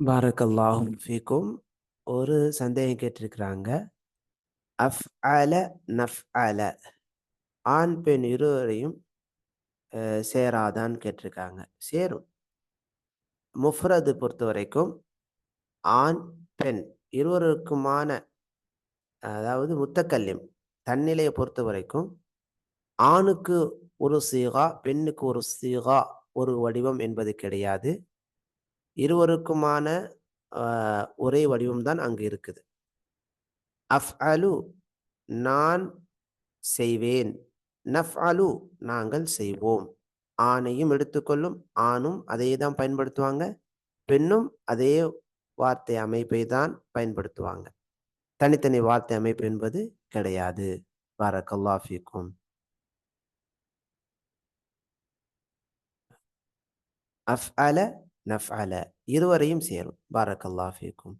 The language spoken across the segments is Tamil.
பாரக்கல்லாஹும் ஃபீக்கும். ஒரு சந்தேகம் கேட்டிருக்கிறாங்க. அஃப் அல நஃப் அல ஆண் பெண் இருவரையும் சேராதான்னு கேட்டிருக்காங்க. சேரும். முஃப்ரது பொறுத்த வரைக்கும் ஆண் பெண் இருவருக்குமான அதாவது முத்தக்கல்யம் தன்னிலையை பொறுத்த வரைக்கும் ஆணுக்கு ஒரு சீகா பெண்ணுக்கு ஒரு சீகா ஒரு வடிவம் என்பது கிடையாது. இருவருக்குமான ஒரே வடிவம்தான் அங்கு இருக்குது. அஃப் அலு நான் செய்வேன். நஃப் அலு நாங்கள் செய்வோம். ஆணையும் எடுத்துக்கொள்ளும். ஆணும் அதே தான் பயன்படுத்துவாங்க. பெண்ணும் அதே வார்த்தை அமைப்பை தான் பயன்படுத்துவாங்க. தனித்தனி வார்த்தை அமைப்பு என்பது கிடையாது. வர கல்லாஃபிக்கும் அஃப் அல நஃப் அல இருவரையும் சேரும். பாரக்கல்லா ஃபீக்கும்.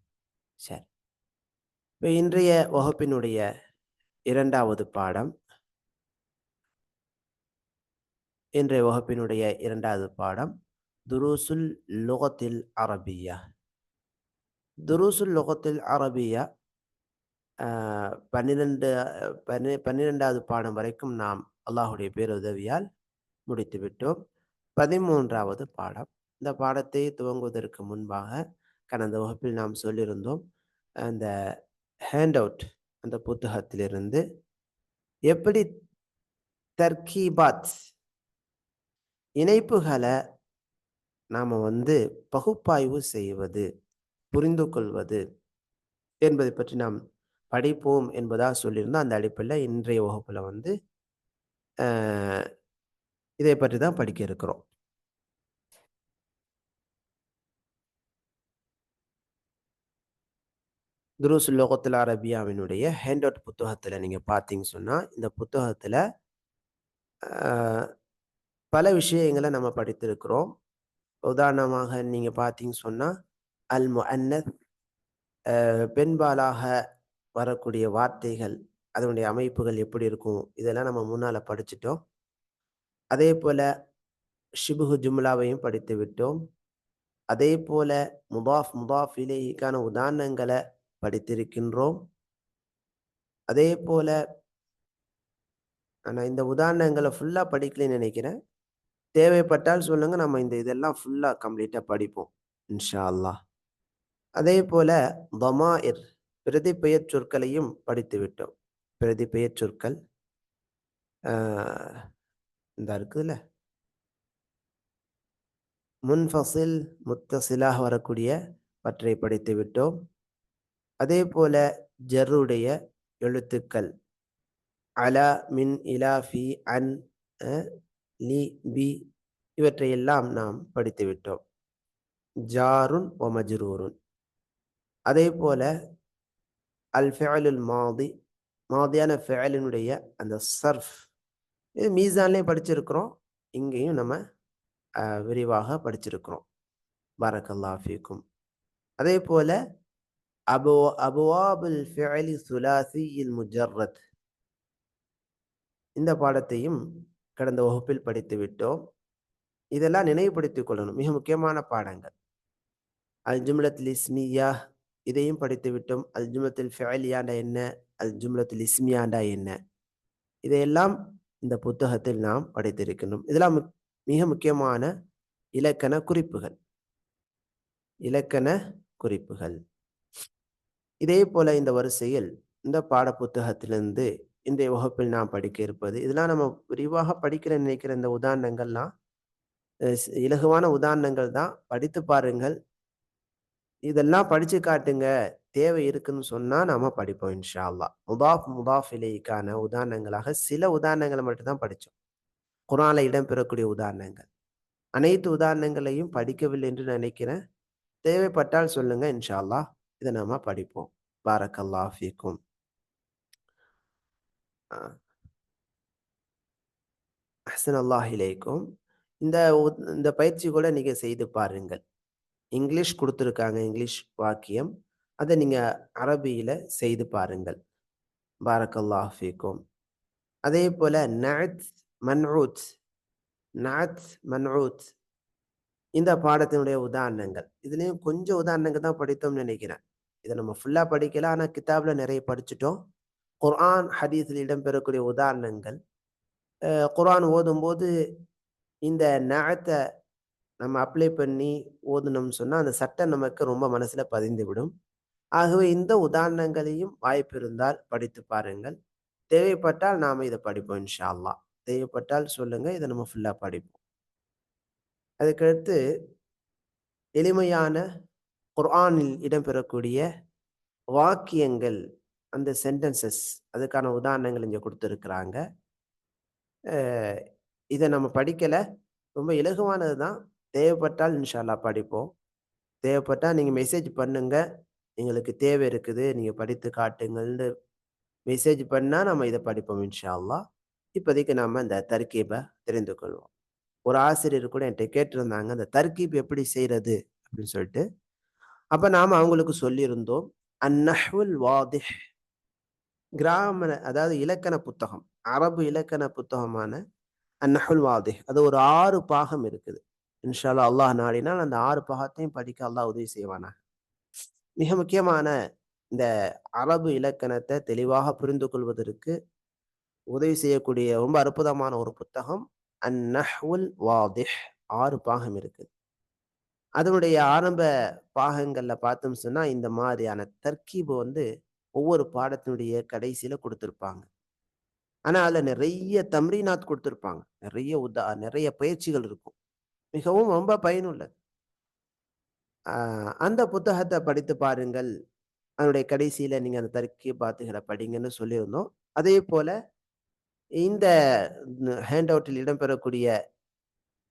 சரி. இப்போ இன்றைய வகுப்பினுடைய இரண்டாவது பாடம். இன்றைய வகுப்பினுடைய இரண்டாவது பாடம். துருசுல் லுகத்தில் அரபியா. துருசுல் லுகத்தில் அரபியா ஆஹ், பன்னி பன்னிரெண்டாவது பாடம் வரைக்கும் நாம் அல்லாஹுடைய பேருதவியால் முடித்து விட்டோம் பதிமூன்றாவது பாடம். இந்த பாடத்தை துவங்குவதற்கு முன்பாக கடந்த வகுப்பில் நாம் சொல்லியிருந்தோம் அந்த ஹேண்ட் அவுட் அந்த புத்தகத்திலிருந்து எப்படி தர்கீபாத் இணைப்புகளை நாம் வந்து பகுப்பாய்வு செய்வது புரிந்து கொள்வது என்பதை பற்றி நாம் படிப்போம் என்பதாக சொல்லியிருந்தோம். அந்த அடிப்படையில் இன்றைய வகுப்பில் வந்து இதை பற்றி தான் படிக்க இருக்கிறோம். துருஸ் லோகத்தில் அரபியாவினுடைய ஹேண்ட் அவுட் புத்தகத்தில் நீங்கள் பார்த்தீங்க சொன்னால் இந்த புத்தகத்தில் பல விஷயங்களை நம்ம படித்திருக்கிறோம். உதாரணமாக நீங்கள் பார்த்தீங்க சொன்னால் அல் முஅன்னத் பெண்பாலாக வரக்கூடிய வார்த்தைகள் அதனுடைய அமைப்புகள் எப்படி இருக்கும் இதெல்லாம் நம்ம முன்னால் படிச்சிட்டோம். அதே போல் ஷிபுஹு ஜும்லாவையும் படித்து விட்டோம். அதே போல் முதாஃப் முதாஃப் இலேக்கான உதாரணங்களை படித்திருக்கின்றோம். அதே போல நான் இந்த உதாரணங்களை ஃபுல்லாக படிக்கலைன்னு நினைக்கிறேன். தேவைப்பட்டால் சொல்லுங்க நம்ம இந்த இதெல்லாம் ஃபுல்லாக கம்ப்ளீட்டாக படிப்போம் இன்ஷா அல்லாஹ் அதே போல பமாயிர் பிரதிபெயர் சொற்களையும் படித்து விட்டோம். பிரதிபெயர் சொற்கள் இந்த இருக்குதுல்ல? முன்ஃபசில் முத்தசிலாக வரக்கூடிய பற்றை படித்து விட்டோம். அதே போல ஜருடைய எழுத்துக்கள். அலா மின் இலா ஃபி அன் லி பி இவற்றையெல்லாம் நாம் படித்துவிட்டோம். ஜாருன் ஒ அதே போல அல் ஃபெயலுல் மாதி மாதியான ஃபேலினுடைய அந்த சர்ஃப். இது மீசான்லேயும் படிச்சிருக்கிறோம். இங்கேயும் நம்ம விரிவாக படிச்சிருக்கிறோம். பரக்கல்லா ஃபீக்கும். அதே போல أبو أبواب الفعل ثلاثي முஜர்ரத் இந்த பாடத்தையும் கடந்த வகுப்பில் படித்து விட்டோம். இதெல்லாம் நினைவுபடுத்திக் கொள்ளணும். மிக முக்கியமான பாடங்கள். அல் ஜும்லத்துல் இஸ்மியா இதையும் படித்து விட்டோம். அல் ஜும்லத்தில் ஃபிஅலியாண்டா என்ன? அல் ஜும்லத்தில் இஸ்மியாண்டா என்ன? இதையெல்லாம் இந்த புத்தகத்தில் நாம் படித்திருக்கின்றோம் இதெல்லாம் முக்- மிக முக்கியமான இலக்கண குறிப்புகள். இலக்கண குறிப்புகள். இதே போல இந்த வரிசையில் இந்த பாட புத்தகத்திலிருந்து இன்றைய வகுப்பில் நாம் படிக்க இருப்பது. இதெல்லாம் நம்ம விரிவாக படிக்கிற நினைக்கிற இந்த உதாரணங்கள்லாம் இலகுவான உதாரணங்கள் தான். படித்து பாருங்கள். இதெல்லாம் படிச்சு காட்டுங்க. தேவை இருக்குன்னு சொன்னா நாம படிப்போம் இன்ஷா அல்லாஹ் முதாஃப் முதாஃப் இலைக்கான உதாரணங்களாக சில உதாரணங்களை மட்டும்தான் படித்தோம் குரான்ல இடம்பெறக்கூடிய உதாரணங்கள். அனைத்து உதாரணங்களையும் படிக்கவில்லை என்று நினைக்கிறேன். தேவைப்பட்டால் சொல்லுங்க இன்ஷா அல்லாஹ் இதை நாம படிப்போம். பாரக்கல்லா ஃபீக்கும். அஹ்சன் அல்லாஹ் இலைக்கும். இந்த இந்த பயிற்சி கூட நீங்கள் செய்து பாருங்கள். இங்கிலீஷ் கொடுத்துருக்காங்க இங்கிலீஷ் வாக்கியம். அதை நீங்கள் அரபியில் செய்து பாருங்கள். பாரக்கல்லாஹ் ஃபீக்கும். அதே போல் நாத் மன்ரூத் நாத் மன்ரூத் இந்த பாடத்தினுடைய உதாரணங்கள். இதுலேயும் கொஞ்சம் உதாரணங்கள் தான் படித்தோம்னு நினைக்கிறேன். இதை நம்ம ஃபுல்லாக படிக்கல ஆனால் கிதாபில் நிறைய படிச்சுட்டோம். குர்ஆன் ஹதீஸில் இடம்பெறக்கூடிய உதாரணங்கள். குர்ஆன் ஓதும்போது இந்த நேரத்தை நம்ம அப்ளை பண்ணி ஓதுனோம்னு சொன்னால் அந்த சட்டம் நமக்கு ரொம்ப மனசில் பதிந்துவிடும். ஆகவே இந்த உதாரணங்களையும் வாய்ப்பு இருந்தால் படித்து பாருங்கள். தேவைப்பட்டால் நாம் இதை படிப்போம் இன்ஷா அல்லா தேவைப்பட்டால் சொல்லுங்கள் இதை நம்ம ஃபுல்லாக படிப்போம். அதுக்கடுத்து எளிமையான குர்ஆனில் இடம்பெறக்கூடிய வாக்கியங்கள் அந்த சென்டென்சஸ் அதுக்கான உதாரணங்கள் இங்கே கொடுத்துருக்குறாங்க. இதை நம்ம படிக்கலை. ரொம்ப இலகுவானது தான் தேவைப்பட்டால் இன்ஷால்லா படிப்போம். தேவைப்பட்டால் நீங்கள் மெசேஜ் பண்ணுங்க. எங்களுக்கு தேவை இருக்குது. நீங்கள் படித்து காட்டுங்கள்னு மெசேஜ் பண்ணால் நம்ம இதை படிப்போம் இன்ஷால்லா. இப்போதைக்கு நம்ம இந்த தர்கீபை தெரிந்து கொள்வோம். ஒரு ஆசிரியர் கூட என்கிட்ட கேட்டிருந்தாங்க அந்த தர்கீப் எப்படி செய்கிறது அப்படின்னு சொல்லிட்டு. அப்போ நாம் அவங்களுக்கு சொல்லியிருந்தோம் அந்நஹுல் வாதிஹ். கிராம அதாவது இலக்கண புத்தகம் அரபு இலக்கண புத்தகமான அந்நஹுல் வாதிஹ். அது ஒரு ஆறு பாகம் இருக்குது. இன்ஷால்லா அல்லாஹ் நாடினால் அந்த ஆறு பாகத்தையும் படிக்க அல்லாஹ் உதவி செய்வானா? மிக முக்கியமான இந்த அரபு இலக்கணத்தை தெளிவாக புரிந்து கொள்வதற்கு உதவி செய்யக்கூடிய ரொம்ப அற்புதமான ஒரு புத்தகம். அந்நஹ்வுல் வாதிஹ் ஆறு பாகம் இருக்குது. அதனுடைய ஆரம்ப பாகங்கள்ல பார்த்தோம் சொன்னா இந்த மாதிரியான தர்கீபு வந்து ஒவ்வொரு பாடத்தினுடைய கடைசியில கொடுத்துருப்பாங்க. ஆனா அதுல நிறைய தம்ரீனாத் கொடுத்துருப்பாங்க. நிறைய உதா நிறைய பயிற்சிகள் இருக்கும். மிகவும் ரொம்ப பயனுள்ளது. அந்த புத்தகத்தை படித்து பாருங்கள். அதனுடைய கடைசியில நீங்க அந்த தர்க்கி பாத்துகளை படிங்கன்னு சொல்லியிருந்தோம். அதே போல இந்த ஹேண்ட் அவுட்டில் இடம்பெறக்கூடிய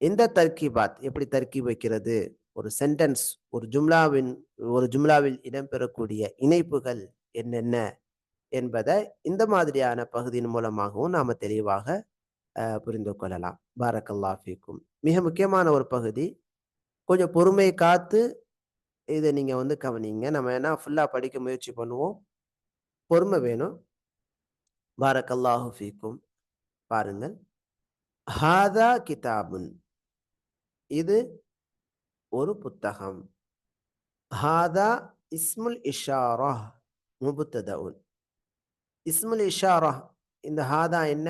இந்த தர்கிபாத் எப்படி தர்க்கி வைக்கிறது? ஒரு சென்டென்ஸ் ஒரு ஜும்லாவின் ஒரு ஜும்லாவில் இடம்பெறக்கூடிய இணைப்புகள் என்னென்ன என்பதை இந்த மாதிரியான பகுதியின் மூலமாகவும் நாம் தெளிவாக புரிந்து கொள்ளலாம். பாரக்கல்லாஃபிக்கும் மிக முக்கியமான ஒரு பகுதி. கொஞ்சம் பொறுமை காத்து இதை நீங்கள் வந்து கவனிங்க. நம்ம என்ன ஃபுல்லாக படிக்க முயற்சி பண்ணுவோம்? பொறுமை வேணும். பாரக்கல்லாஹு ஃபீக்கும். பாருங்கள். ஹாதா கிதாபுன். இது ஒரு புத்தகம். ஹாதா இஸ்முல் இஷாரா முபுத்ததவுன் இஸ்முல் இஷாரா இந்த ஹாதா என்ன?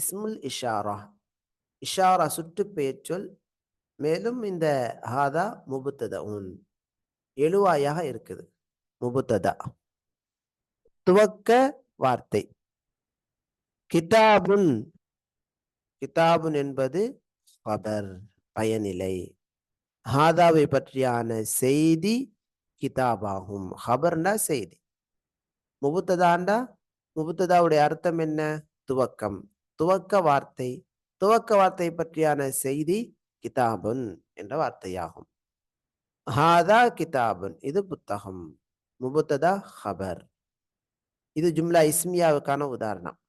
இஸ்முல் இஷாரா. இஷாரா சுட்டு பெயர்ச்சொல் மேலும் இந்த ஹாதா முபுத்ததவுன் எழுவாயாக இருக்குது முபுத்ததா. துவக்க வார்த்தை. கிதாபுன். கிதாபுன் என்பது ஹபர் பயனிலை. ஹாதாவை பற்றியான செய்தி கிதாபாகும். ஹபர்னா செய்தி. முபுத்ததாண்டா? முபுத்ததாவுடைய அர்த்தம் என்ன? துவக்கம். துவக்க வார்த்தை. துவக்க வார்த்தை பற்றியான செய்தி கிதாபுன் என்ற வார்த்தையாகும். ஹாதா கிதாபுன். இது புத்தகம். முபுத்ததா? ஹபர். இது ஜும்லா இஸ்மியாவுக்கான உதாரணம்.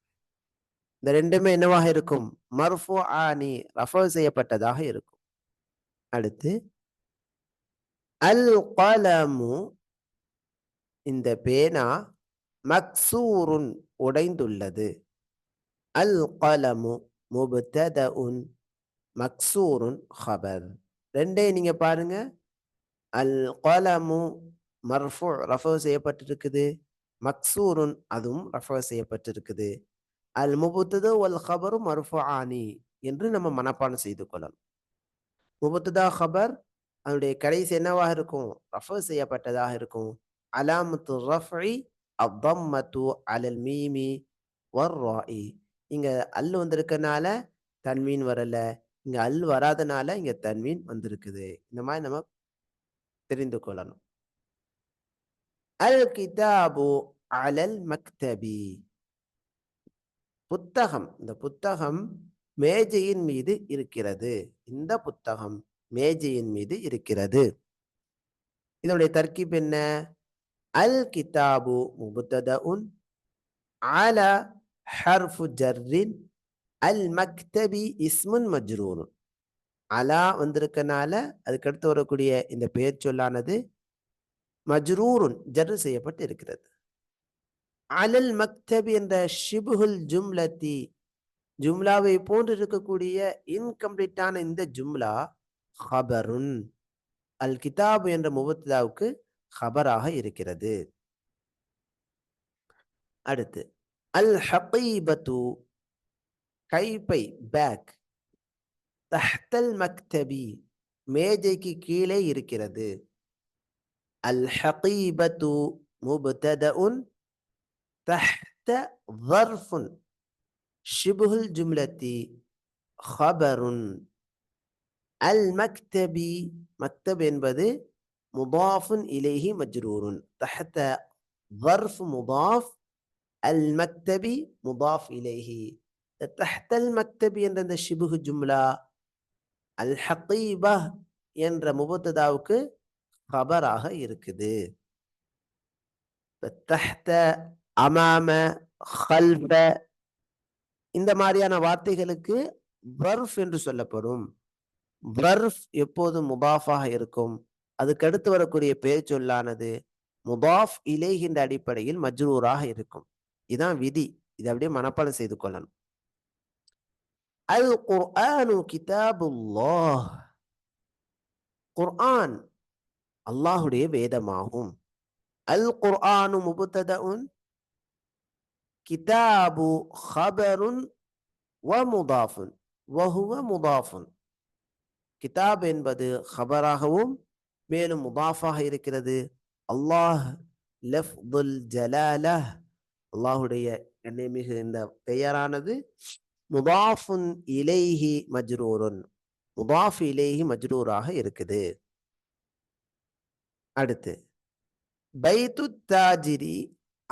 இந்த ரெண்டுமே என்னவாக இருக்கும்? மர்ஃபு ஆனி ரஃபர் செய்யப்பட்டதாக இருக்கும். அடுத்து அல் கலமு இந்த பேனா மக்சூருன் உடைந்துள்ளது. அல் கலமு முபத்ததஉன் மக்சூருன் ஹபர் ரெண்டே நீங்க பாருங்க. அல் கலமு மர்ஃபு ரஃபர் செய்யப்பட்டிருக்குது. மக்சூருன் அதுவும் ரஃபர் செய்யப்பட்டிருக்குது. அல் முபுத்தது வல் ஹபரு மர்ஃபு ஆனி என்று நம்ம மனப்பாடம் செய்து கொள்ளலாம். முபுத்ததா ஹபர் அதனுடைய கடைசி என்னவாக இருக்கும்? ரஃபர் செய்யப்பட்டதாக இருக்கும். அலாமத்து ரஃபி அவ்வம்மத்து அலல் மீமி வர் ராஇ இங்கே அல் வந்திருக்கனால தன்மீன் வரலை. இங்கே அல் வராதனால இங்கே தன்மீன் வந்திருக்குது. இந்த மாதிரி நம்ம தெரிந்து கொள்ளணும். அல் கிதாபு அலல் மக்தபி புத்தகம். இந்த புத்தகம் மேஜையின் மீது இருக்கிறது. இந்த புத்தகம் மேஜையின் மீது இருக்கிறது. இதனுடைய தர்க்கிப் என்ன? அல் கிதாபு முபத்ததஉன் அல ஹர்ஃபு ஜர்ரின் அல் மக்தபி இஸ்முன் மஜ்ரூன். அலா வந்திருக்கனால அதுக்கடுத்து வரக்கூடிய இந்த பெயர் சொல்லானது மஜ்ரூருன் ஜர்ரு செய்யப்பட்டு இருக்கிறது அலல் மக்தபி என்ற ஷிபுல் ஜும்லத்தி. ஜும்லாவை போன்று இருக்கக்கூடிய இன்கம்ப்ளீட்டான இந்த ஜும்லா ஹபருன். அல் கிதாபு என்ற முபத்ததாவுக்கு ஹபராக இருக்கிறது. அடுத்து அல் ஹபீபத்து கைப்பை பேக். தஹ்தல் மக்தபி மேஜைக்கு கீழே இருக்கிறது. அல் ஹகீபத்து முபத்ததஉன் உன் تحت ظرف شبه الجملة خبر. المكتب مكتب بدي مضاف إليه مجرور. تحت ظرف مضاف المكتب مضاف إليه. تحت المكتب என்ற شبه جملة الحقيبة என்ற முபத்ததாவுக்கு خبராக يركده تحت அமாம ஹல்ப இந்த மாதிரியான வார்த்தைகளுக்கு வர்ஃப் என்று சொல்லப்படும். வர்ஃப் எப்போதும் முபாஃபாக இருக்கும். அதுக்கு அடுத்து வரக்கூடிய பெயர் சொல்லானது இலைகின்ற இலேகின்ற அடிப்படையில் மஜ்ரூராக இருக்கும். இதான் விதி. இதை அப்படியே மனப்பாடம் செய்து கொள்ளணும். அல் குர்ஆனு கிதாபுல்லாஹ். குர்ஆன் அல்லாஹுடைய வேதமாகும். அல் குர்ஆனு முபுத்ததஉன் கிதாபு ஹபருன் வ முதாஃபுன் வஹுவ முதாஃபுன் கிதாப் என்பது ஹபராகவும் மேலும் முதாஃபாக இருக்கிறது. அல்லாஹ் லெஃப்துல் ஜலால அல்லாஹுடைய மிகு இந்த பெயரானது. முதாஃபுன் இலைஹி மஜ்ரூருன். முதாஃப் இலைஹி மஜ்ரூராக இருக்குது. அடுத்து. பைத்து தாஜிரி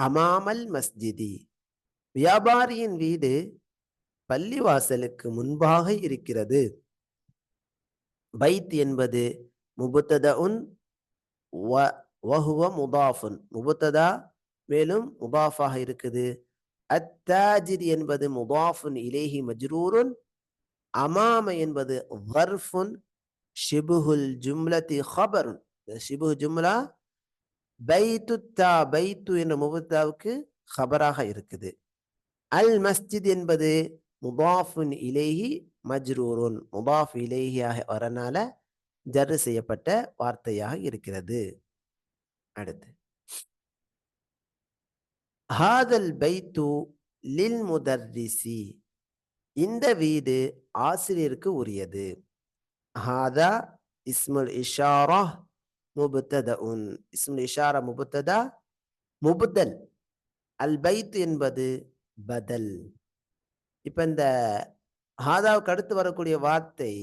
அமாமல் மஸ்ஜிதி. வியாபாரியின் வீடு பள்ளிவாசலுக்கு முன்பாக இருக்கிறது. பைத் என்பது முபுத்ததஉன் வஹுவ முதாஃபுன். முபுத்ததா மேலும் முபாஃபாக இருக்குது. அத்தாஜிர் என்பது முபாஃபுன் இலேஹி மஜ்ரூருன். அமாம என்பது வர்ஃபுன். ஷிபுஹுல் ஜும்லதி ஹபருன். ஷிபுஹு ஜும்லா பைத்து தா பைத்து என்ற முபத்தாவுக்கு ஹபராக இருக்குது. அல் மஸ்ஜித் என்பது முபாஃபுன் இலேஹி மஜ்ரூருன். முபாஃப் இலேஹியாக வரனால ஜர்ரு செய்யப்பட்ட வார்த்தையாக இருக்கிறது. அடுத்து. ஹாதல் பைத்து லில் முதர்ரிசி. இந்த வீடு ஆசிரியருக்கு உரியது. ஹாதா இஸ்முல் இஷாரா முபுத்ததஉன். இஸ்முல் இஷாரா முபுத்ததா? முபுத்தல். அல் பைத்து என்பது பதல். இப்போ இந்த ஹாதாவுக்கு அடுத்து வரக்கூடிய வார்த்தை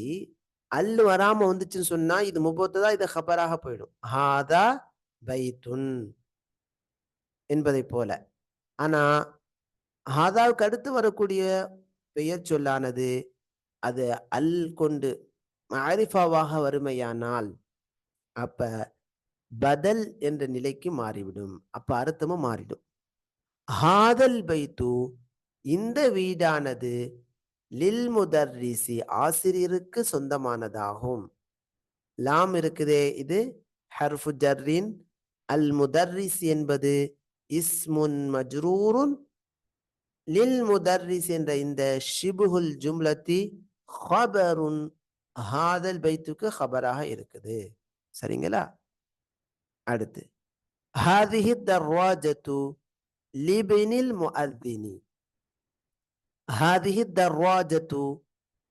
அல்லு வராம வந்துச்சுன்னு சொன்னா இது முபத்ததா இது ஹபராக போயிடும். ஹாதா பைத்துன் என்பதை போல. ஆனா ஹாதாவுக்கு அடுத்து வரக்கூடிய பெயர் சொல்லானது அது அல் கொண்டு மாரிஃபாவாக வறுமையானால் அப்ப பதல் என்ற நிலைக்கு மாறிவிடும். அப்ப அர்த்தமும் மாறிடும். ஹாதல் பைத்து இந்த வீடானது லில் முதர்ரிசி ஆசிரியருக்கு சொந்தமானதாகும். லாம் இருக்குதே இது ஹர்ஃபு ஜர்ரின். அல் முதர்ரிஸ் என்பது இஸ்முன் மஜ்ரூருன். லில் முதர்ரிஸ் என்ற இந்த ஷிபுகுல் ஜும்லத்தி ஹபருன் ஹாதல் பைத்துக்கு ஹபராக இருக்குது. சரிங்களா? அடுத்து. ஹாதிஹி தர்வாஜத்து லிபினில் முஅத்தினி ஹாதிஹி தர்வாஜத்து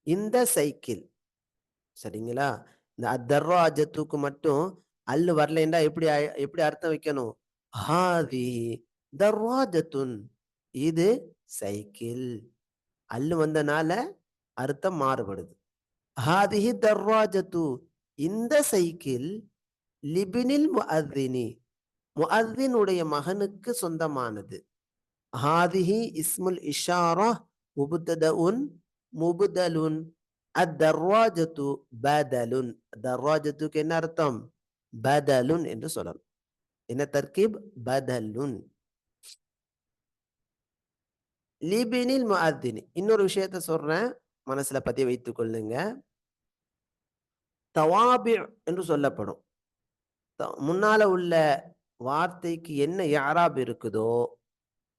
இந்த சைக்கிள் சரிங்களா? இந்த தர்வாஜத்துக்கு மட்டும் அல்லு வரலைண்டா எப்படி எப்படி அர்த்தம் வைக்கணும்? ஹாதி தர்வாஜத்துன் இது சைக்கிள். அல்லு வந்தனால அர்த்தம் மாறுபடுது. ஹாதிஹி தர்வாஜத்து இந்த சைக்கிள் லிபினில் முஅத்தினி முஅத்தினுடைய மகனுக்கு சொந்தமானது. ஹாதிஹி இஸ்முல் இஷாரா முபுத்ததஉன் முபுதலுன். அத்தர்வாஜத்து பதலுன். தர்வாஜத்துக்கு என்ன அர்த்தம்? பதலுன் என்று சொல்லலாம். என்ன தர்கீப்? பதலுன். லிபினில் முஅத்தினி. இன்னொரு விஷயத்த சொல்றேன். மனசுல பதிய வைத்துக் கொள்ளுங்க. தவாபி என்று சொல்லப்படும். முன்னால உள்ள வார்த்தைக்கு என்ன யாராப் இருக்குதோ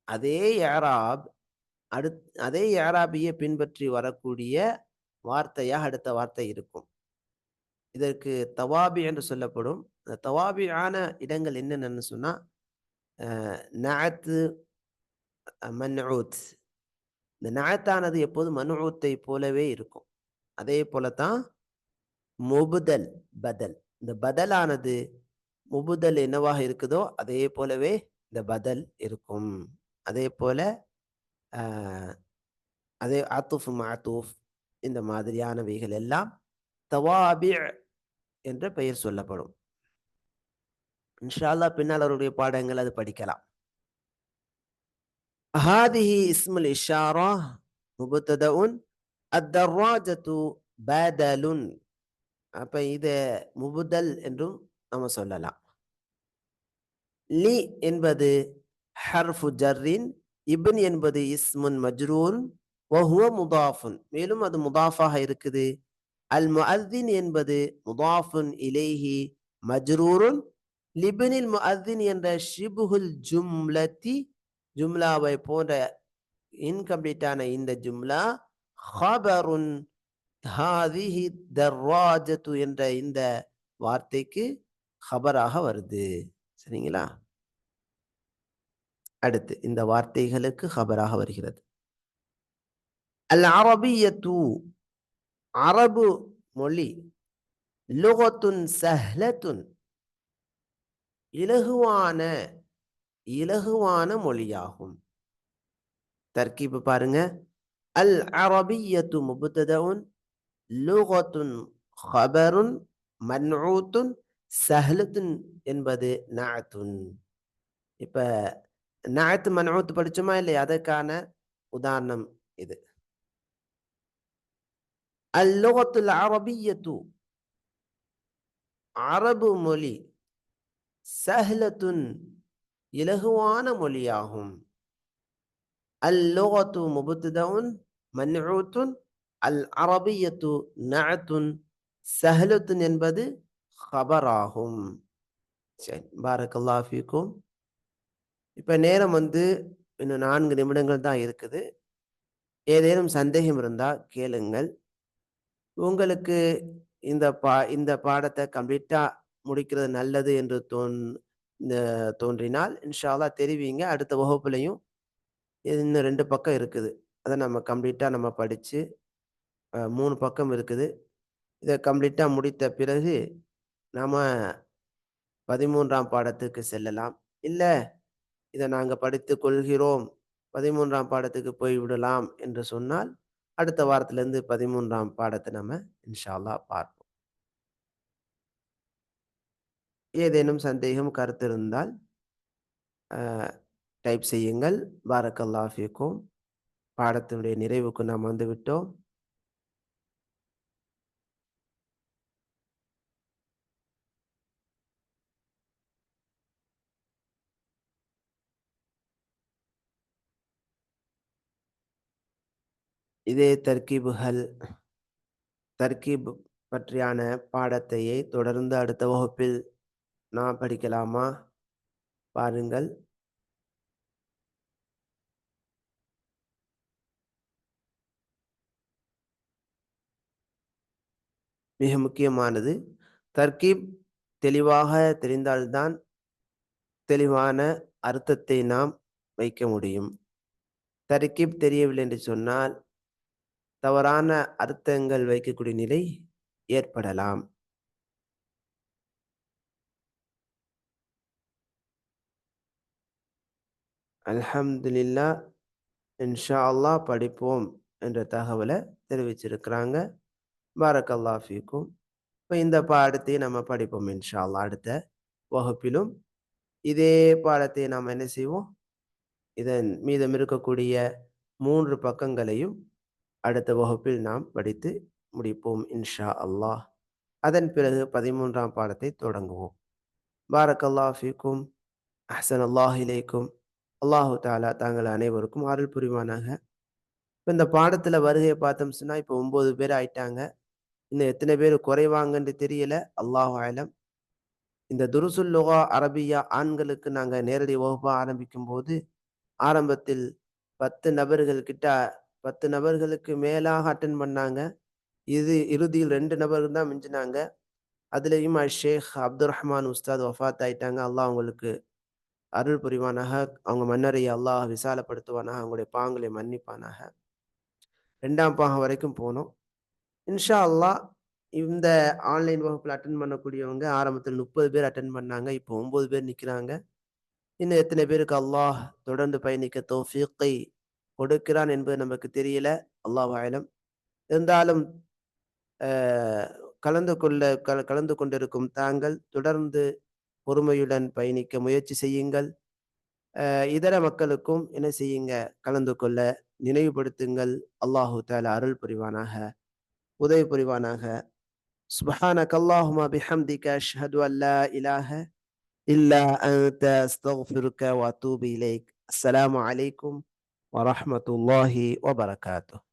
அதே யாராப் அடுத் அதே யாராபியை பின்பற்றி வரக்கூடிய வார்த்தையாக அடுத்த வார்த்தை இருக்கும். இதற்கு தவாபி என்று சொல்லப்படும். அந்த தவாபியான இடங்கள் என்னென்னு சொன்னால் அஹ், நஅத்து மன்ஊத். இந்த நஅத்தானது எப்போதும் மனுத்தை போலவே இருக்கும். அதே போல தான் முபுதல் பதல். இந்த பதலானது முபுதல் என்னவாக இருக்குதோ அதே போலவே இந்த பதல் இருக்கும். அதே போல அதே ஆத்தூஃப் மாத்தூஃப் இந்த மாதிரியானவைகள் எல்லாம் தவாபி என்ற பெயர் சொல்லப்படும். இன்ஷால்லா பின்னால் அவருடைய பாடங்கள் அது படிக்கலாம். ஹாதிஹி இஸ்முல் இஷாரா முபுத்ததவுன் அத்தர்ராஜத்து பேதலுன். அப்போ முபுதல் என்றும் நம்ம சொல்லலாம். லி என்பது ஹர்ஃபு ஜர்ரின் இபின் என்பது இஸ்முன் மஜ்ரூன் வஹுவ முதாஃபுன். மேலும் அது முதாஃபாக இருக்குது. அல் முஅத்தின் என்பது முதாஃபுன் இலேஹி மஜ்ரூருன். லிபினில் முஅத்தின் என்ற ஷிபுகுல் ஜும்லத்தி ஜும்லாவை போன்ற இன்கம்ப்ளீட்டான இந்த ஜும்லா ஹபருன் ஹாதிஹி தர்வாஜத்து என்ற இந்த வார்த்தைக்கு ஹபராக வருது. சரிங்களா? அடுத்து இந்த வார்த்தைகளுக்கு ஹபராக வருகிறது. அல் அரபியத்து அரபு மொழி லுகத்துன் சஹ்லத்துன் இலகுவான இலகுவான மொழியாகும். தர்கீப் பாருங்க. அல் அரபியத்து முபுத்ததவுன் லுகத்துன் ஹபருன் மன்ஊத்துன் சஹ்லத்துன் என்பது நஅத்துன் இப்ப நஅத் மன்ஊத் படிச்சோமா இல்லையா? அதற்கான உதாரணம் இது. அல் லுகத்துல் அரபியத்து. அரபு மொழி சஹ்லத்துன் இலகுவான மொழியாகும். அல் லுகத்து முபுத்ததவுன் மன்ஊத்துன் அல் அரபியத்து நஅத்துன் சஹலத்துன் என்பது ஹபராகும் சரி பாரக்கல்லாஃபிக்கும் இப்போ நேரம் வந்து இன்னும் நான்கு நிமிடங்கள் தான் இருக்குது. ஏதேனும் சந்தேகம் இருந்தால் கேளுங்கள். உங்களுக்கு இந்த பா இந்த பாடத்தை கம்ப்ளீட்டாக முடிக்கிறது நல்லது என்று தோன் இந்த- தோன்றினால் இன்ஷால்லா தெரிவிங்க. அடுத்த வகுப்புலையும் இன்னும் ரெண்டு பக்கம் இருக்குது. அதை நம்ம கம்ப்ளீட்டாக நம்ம படித்து மூணு பக்கம் இருக்குது. இதை கம்ப்ளீட்டாக முடித்த பிறகு நாம பதிமூன்றாம் பாடத்துக்கு செல்லலாம். இல்ல இதை நாங்கள் படித்துக் கொள்கிறோம் பதிமூன்றாம் பாடத்துக்கு போய் விடலாம் என்று சொன்னால் அடுத்த வாரத்திலிருந்து பதிமூன்றாம் பாடத்தை நம்ம இன்ஷால்லா பார்ப்போம். ஏதேனும் சந்தேகம் கருத்து இருந்தால் டைப் செய்யுங்கள். பாரக்கல்லா ஃபீக்கும். பாடத்தினுடைய நிறைவுக்கு நாம் வந்துவிட்டோம். இதே தர்க்கீபுகள் தர்கீப் பற்றியான பாடத்தையே தொடர்ந்து அடுத்த வகுப்பில் நான் படிக்கலாமா? பாருங்கள். மிக முக்கியமானது. தர்கீப் தெளிவாக தெரிந்தால்தான் தெளிவான அர்த்தத்தை நாம் வைக்க முடியும். தர்கீப் தெரியவில்லை என்று சொன்னால் தவறான அர்த்தங்கள் வைக்கக்கூடிய நிலை ஏற்படலாம். அல்ஹம்துலில்லா இன்ஷா அல்லாஹ் படிப்போம் என்ற தகவலை தெரிவிச்சிருக்கிறாங்க. பாரக்கல்லா ஃபீக்கும். இப்போ இந்த பாடத்தை நம்ம படிப்போம் இன்ஷா அல்லா அடுத்த வகுப்பிலும். இதே பாடத்தை நாம் என்ன செய்வோம்? இதன் மீதம் இருக்கக்கூடிய மூன்று பக்கங்களையும் அடுத்த வகுப்பில் நாம் படித்து முடிப்போம் இன்ஷா அல்லாஹ். அதன் பிறகு பதிமூன்றாம் பாடத்தை தொடங்குவோம். பாரக் ஃபீக்கும் அஹசன் அல்லாஹ் இலைக்கும். அல்லாஹு தாலா தாங்கள் அனைவருக்கும் அருள் புரிவானாக. இப்போ இந்த பாடத்தில் வருகையை பார்த்தோம் சொன்னால் இப்போ ஒம்பது பேர் ஆயிட்டாங்க. இன்னும் எத்தனை பேர் குறைவாங்கன்னு தெரியல அல்லாஹ் ஆலம் இந்த துருசுல் லுகா அரபியா ஆண்களுக்கு நாங்கள் நேரடி வகுப்பாக ஆரம்பிக்கும் போது ஆரம்பத்தில் பத்து நபர்கள் கிட்ட பத்து நபர்களுக்கு மேலாக அட்டன் பண்ணாங்க. இது இறுதியில் ரெண்டு நபர்கள் தான் மிஞ்சினாங்க. அதுலேயும் ஷேக் அப்துல் ரஹ்மான் உஸ்தாத் வஃபாத் ஆயிட்டாங்க. அல்லாஹ் அவங்களுக்கு அருள் புரிவானாக. அவங்க மன்னரையை அல்லாஹ் விசாலப்படுத்துவானாக. அவங்களுடைய பாங்களை மன்னிப்பானாக. ரெண்டாம் பாகம் வரைக்கும் போனோம். இன்ஷா அல்லாஹ் இந்த ஆன்லைன் வகுப்பில் அட்டன் பண்ணக்கூடியவங்க ஆரம்பத்தில் முப்பது பேர் அட்டன் பண்ணாங்க. இப்போ ஒம்பது பேர் நிற்கிறாங்க இன்னும் எத்தனை பேருக்கு அல்லாஹ் தொடர்ந்து பயணிக்க தோஃபீக்கை கொடுக்கிறான் என்பது நமக்கு தெரியல அல்லாஹ் ஆயிலம் இருந்தாலும் கலந்து கொள்ள கல கலந்து கொண்டிருக்கும் தாங்கள் தொடர்ந்து பொறுமையுடன் பயணிக்க முயற்சி செய்யுங்கள் இதர மக்களுக்கும் என்ன செய்யுங்க கலந்து கொள்ள நினைவுபடுத்துங்கள் அல்லாஹு தால அருள் புரிவானாக உதவி புரிவானாக سبحانك اللهم بحمدك أشهد أن لا إله إلا أنت أستغفرك وأتوب إليك السلام عليكم ورحمة الله وبركاته.